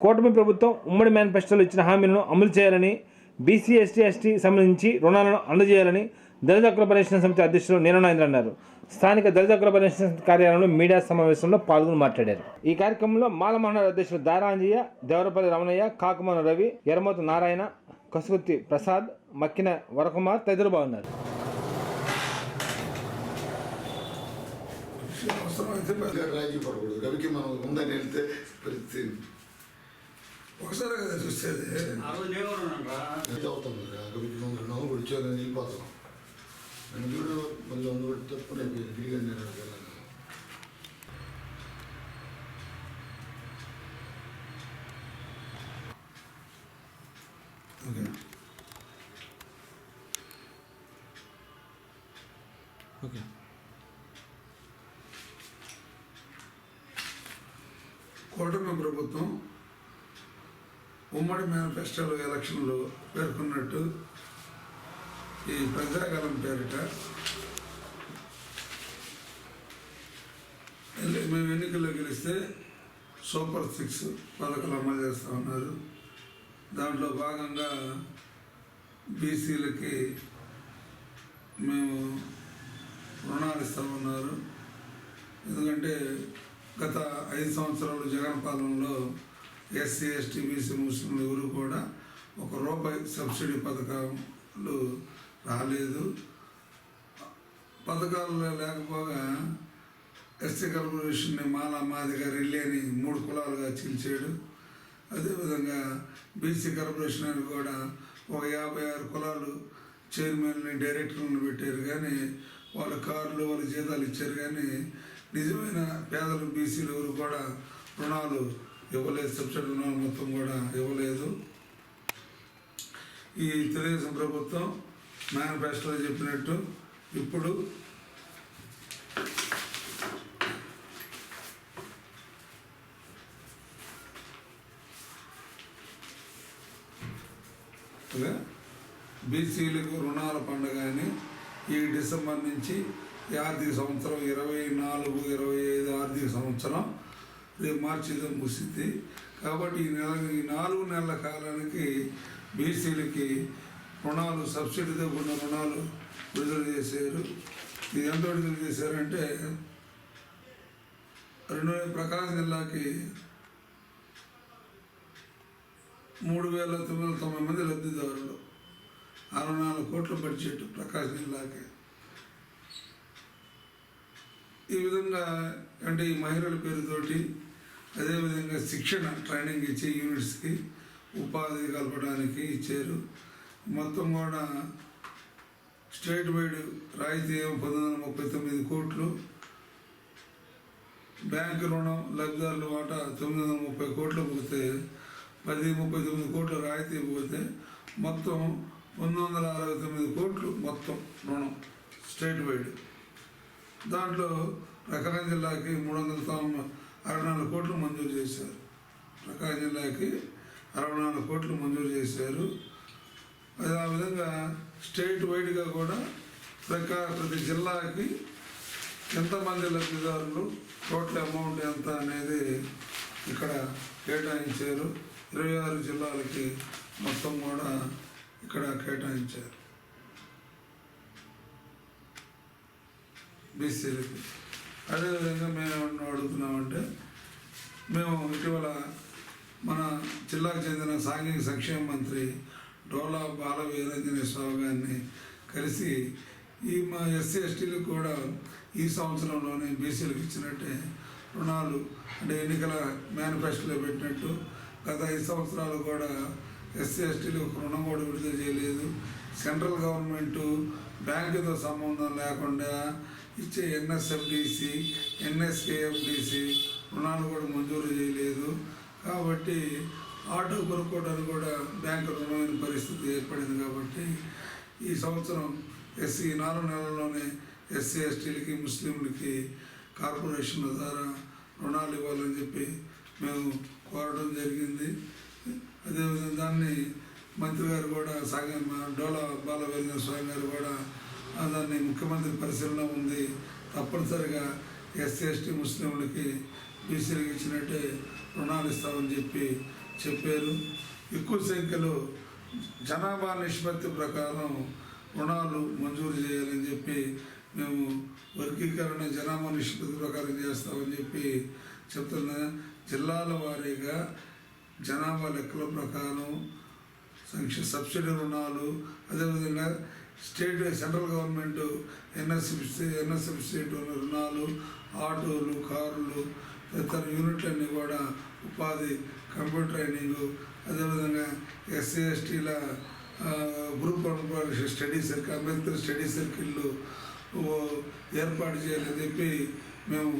కూటమి ప్రభుత్వం ఉమ్మడి మేనిఫెస్టోలో ఇచ్చిన హామీలను అమలు చేయాలని బీసీ ఎస్టీ ఎస్టీ సంబంధించి రుణాలను అందజేయాలని దళిత హక్కుల సమితి అధ్యక్షులు నీలనాయంద్ర అన్నారు. స్థానిక దళిత హక్కుల కార్యాలయంలో మీడియా సమావేశంలో పాల్గొని మాట్లాడారు. ఈ కార్యక్రమంలో మాలమహనాడు అధ్యక్షులు దారాంజయ్య దేవరపల్లి రమణయ్య కాకుమాన రవి ఎర్రమోతు నారాయణ కసుగుత్తి ప్రసాద్ మక్కిన వరకుమార్ తదితరులు బాగున్నారు అవసరం అయితే రాజీ పడకూడదు రవికి మనం ఉందని వెళ్తే ఒకసారి కదా చూసేది. ఆ రోజు నేను కూడా ఉన్నాను రా. ఇది అవుతుంది కదా రవికి మనం నవ్వు కూర్చొని వెళ్ళిపోతాం నేను చూడు మళ్ళీ వంద పెట్టి తప్పు రేపు తిరిగి నేను వెళ్ళాను ఓకే. ఓకే. కూటమి ప్రభుత్వం ఉమ్మడి మేనిఫెస్టోలో ఎలక్షన్లో పేర్కొన్నట్టు ఈ ప్రజాకాలం పేరిట మేము ఎన్నికల్లో గెలిస్తే సూపర్ సిక్స్ పథకాలు అమలు చేస్తూ ఉన్నారు. దాంట్లో భాగంగా బీసీలకి మేము రుణాలు ఇస్తామన్నారు ఎందుకంటే గత ఐదు సంవత్సరాలు జగన్ పాలనలో ఎస్సీ ఎస్టీ బీసీ ముస్లింలు ఎవరు కూడా ఒక రూపాయి సబ్సిడీ పథకాలు రాలేదు. పథకాలు లేకపోగా ఎస్సీ కార్పొరేషన్ని మాలా మాదిగా రెల్లి అని మూడు కులాలుగా చీల్చాడు. అదేవిధంగా బీసీ కార్పొరేషన్ అని కూడా ఒక యాభై ఆరు కులాలు చైర్మన్ని డైరెక్టర్లను పెట్టారు. కానీ వాళ్ళ కార్లు వాళ్ళ జీతాలు ఇచ్చారు. కానీ నిజమైన పేదలు బీసీలు ఎవరు కూడా రుణాలు ఇవ్వలేదు సబ్సిడీ రుణాలు మొత్తం కూడా ఇవ్వలేదు. ఈ తెలుగుదేశం ప్రభుత్వం మేనిఫెస్టోలో చెప్పినట్టు ఇప్పుడు బీసీలకు రుణాల పండుగ అని ఈ డిసెంబర్ నుంచి ఈ ఆర్థిక సంవత్సరం ఇరవై నాలుగు ఇరవై ఐదు ఆర్థిక సంవత్సరం రేపు మార్చి కాబట్టి ఈ నెల ఈ నాలుగు నెలల కాలానికి బీసీలకి రుణాలు సబ్సిడీతో కూడిన రుణాలు విడుదల చేశారు. ఇది ఎంత విడుదల చేశారంటే రెండు ప్రకాశం జిల్లాకి మూడు వేల తొమ్మిది వందల తొంభై మంది లబ్ధిదారులు. అరవై నాలుగు కోట్ల బడ్జెట్ ప్రకాశం జిల్లాకి. ఈ విధంగా అంటే ఈ మహిళల పేరుతోటి అదేవిధంగా శిక్షణ ట్రైనింగ్ ఇచ్చే యూనిట్స్కి ఉపాధి కలపడానికి ఇచ్చారు. మొత్తం కూడా స్టేట్ వైడ్ రాయితీ పంతొమ్మిది వందల ముప్పై తొమ్మిది కోట్లు. బ్యాంకు రుణం లబ్ధిదారుల వాటా తొమ్మిది వందల ముప్పై కోట్లు పోతే పది ముప్పై తొమ్మిది కోట్ల రాయితీ పోతే మొత్తం పంతొమ్మిది వందల అరవై తొమ్మిది కోట్లు మొత్తం రుణం స్టేట్ వైడ్. దాంట్లో ప్రకాశం జిల్లాకి మూడు వందల తొంభై అరవై నాలుగు కోట్లు మంజూరు చేశారు. ప్రకాశం జిల్లాకి అరవై నాలుగు కోట్లు మంజూరు చేశారు. అది ఆ విధంగా స్టేట్ వైడ్గా కూడా ప్రకా ప్రతి జిల్లాకి ఎంతమంది లబ్ధిదారులు టోటల్ అమౌంట్ ఎంత అనేది ఇక్కడ కేటాయించారు. ఇరవై ఆరు జిల్లాలకి మొత్తం కూడా ఇక్కడ కేటాయించారు. బీసీలకి. అదేవిధంగా మేము అడుగుతున్నామంటే మేము ఇటీవల మన జిల్లాకు చెందిన సాంఘిక సంక్షేమ మంత్రి డోలా బాల వీరంజనేయ స్వామి గారిని కలిసి ఈ మా ఎస్సీ ఎస్టీలకు కూడా ఈ సంవత్సరంలోనే బీసీలకు ఇచ్చినట్టే రుణాలు అంటే ఎన్నికల మేనిఫెస్టోలో పెట్టినట్టు గత ఐదు సంవత్సరాలు కూడా ఎస్సీ ఎస్టీలకు రుణం కూడా విడుదల చేయలేదు. సెంట్రల్ గవర్నమెంట్ బ్యాంకుతో సంబంధం లేకుండా ఇచ్చే ఎన్ఎస్ఎఫ్డిసి ఎన్ఎస్కేఎఫ్డిసి రుణాలు కూడా మంజూరు చేయలేదు. కాబట్టి ఆటో కొనుక్కోవడానికి కూడా బ్యాంకు రుణమైన పరిస్థితి ఏర్పడింది కాబట్టి ఈ సంవత్సరం ఎస్సీ నాలుగు నెలల్లోనే ఎస్సీ ఎస్టీలకి ముస్లింలకి కార్పొరేషన్ల ద్వారా రుణాలు ఇవ్వాలని చెప్పి మేము కోరడం జరిగింది. అదేవిధంగా దాన్ని మంత్రి గారు కూడా సాగ డోలా బాలవేంద్ర స్వామి గారు కూడా దాన్ని ముఖ్యమంత్రి పరిశీలన ఉంది. తప్పనిసరిగా ఎస్సీ ఎస్టీ ముస్లింలకి బీసీలకు ఇచ్చినట్టే రుణాలు ఇస్తామని చెప్పి చెప్పారు. ఎక్కువ సంఖ్యలో జనాభా నిష్పత్తి ప్రకారం రుణాలు మంజూరు చేయాలని చెప్పి మేము వర్గీకరణ జనాభా నిష్పత్తి ప్రకారం చేస్తామని చెప్పి చెప్తున్నా. జిల్లాల వారీగా జనాభా లెక్కల ప్రకారం సంక్ష సబ్సిడీ రుణాలు అదేవిధంగా state central government NSFC NSFC రుణాలు ఆటోలు కార్లు తదితర యూనిట్లన్నీ కూడా ఉపాధి కంప్యూటర్ ట్రైనింగ్ అదేవిధంగా ఎస్సీ ఎస్టీల group one study circle Ambedkar study సర్కిళ్ళు ఏర్పాటు చేయాలని చెప్పి మేము